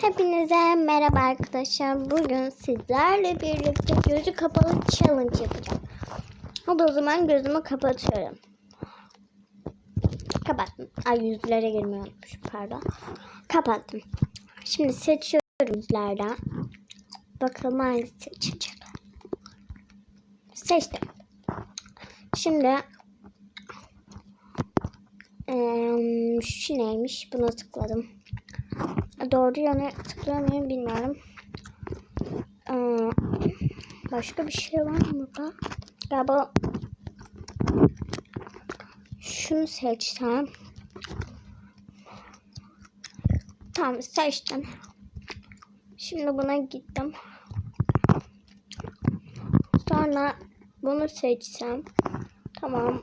Hepinize merhaba arkadaşlar. Bugün sizlerle birlikte gözü kapalı challenge yapacağım. Hadi o zaman gözümü kapatıyorum. Kapattım. Ay yüzlere girmeyi unutmuşum pardon. Kapattım. Şimdi seçiyorum yüzlerden. Bakalım hangisi seçecek. Seçtim. Şimdi eee, şu neymiş? Buna tıkladım. Doğru yana tıklıyor bilmiyorum. Ee, başka bir şey var mı burada? Galiba şunu seçsem. Tamam seçtim. Şimdi buna gittim. Sonra bunu seçsem. Tamam.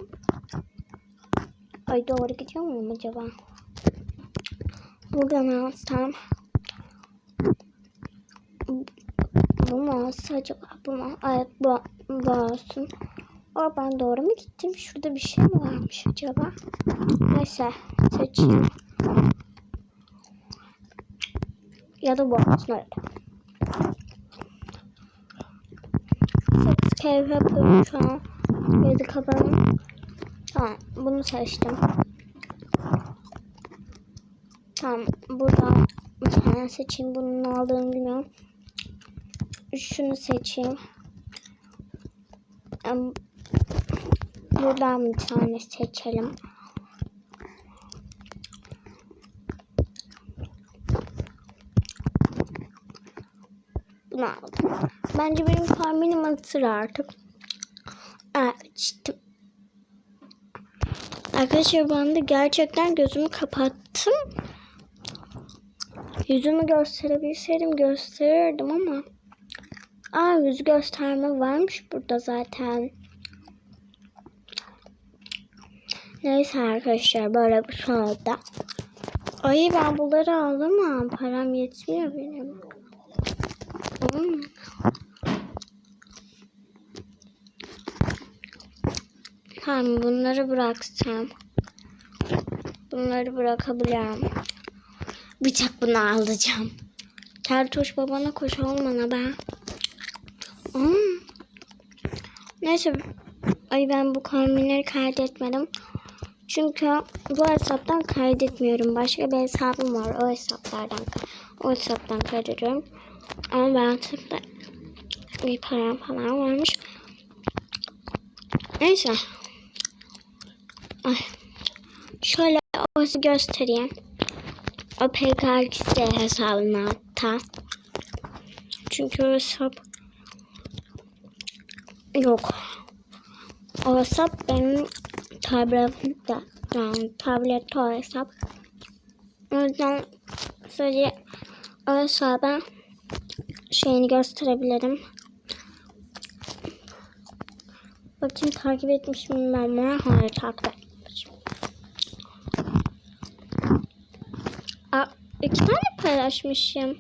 Ay doğru gidiyor muyum acaba? Buradan alsam. Bu mu olsa acaba? Bu mu? Evet bu, bu olsun. Aa, ben doğru mu gittim? Şurada bir şey mi varmış acaba? Neyse seçeyim. Ya da bu olsun öyle. Sekiz kere yapıyorum şu an. Gözü kapalı. Tamam bunu seçtim. Tamam buradan bir tane seçeyim. Bunun aldığını bilmiyorum. Şunu seçeyim. Buradan bir tane seçelim. Bunu aldım. Bence benim tahminim hatır artık. Evet işte. Arkadaşlar ben de gerçekten gözümü kapattım. Yüzümü gösterebilseydim gösterirdim ama. Aa yüz gösterme varmış burada zaten. Neyse arkadaşlar böyle bir şey oldu. Ay ben bunları aldım ama param yetmiyor benim. Hmm. Tamam bunları bıraksam. Bunları bırakabilirim. Tek bunu alacağım. Tertoş babana koş olmana ben. Hmm. Neyse. Ay ben bu kombinleri kaydetmedim. Çünkü bu hesaptan kaydetmiyorum. Başka bir hesabım var. O hesaplardan o hesaptan kaydediyorum. Ama ben hesapta bir param falan varmış. Neyse. Ay. Şöyle o göstereyim. O PKX'de hesabına hatta. Çünkü o hesap yok. O hesap benim tabletimde. Yani tablet o hesap. O yüzden sadece o hesaba şeyini gösterebilirim. Bakayım takip etmişim ben bunu. Hayır takip etmişim. Aa, iki tane paylaşmışım.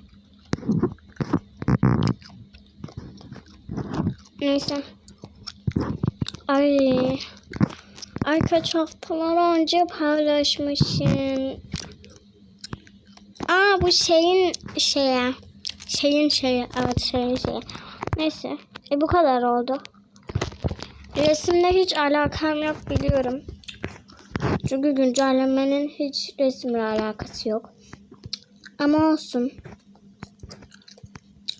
Neyse. Ay. Ay kaç haftalar önce paylaşmışım. Aa bu şeyin şeye. Şeyin şeye. Evet şeyin şeye. Neyse. E bu kadar oldu. Resimle hiç alakam yok biliyorum. Çünkü güncellemenin hiç resimle alakası yok. Ama olsun.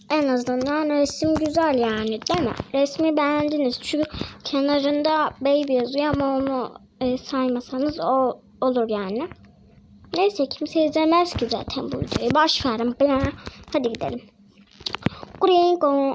En azından resim güzel yani değil mi? Resmi beğendiniz. Çünkü kenarında baby yazıyor ama onu e, saymasanız o olur yani. Neyse kimse izlemez ki zaten bu videoyu. Boş verin. Hadi gidelim. Gringo.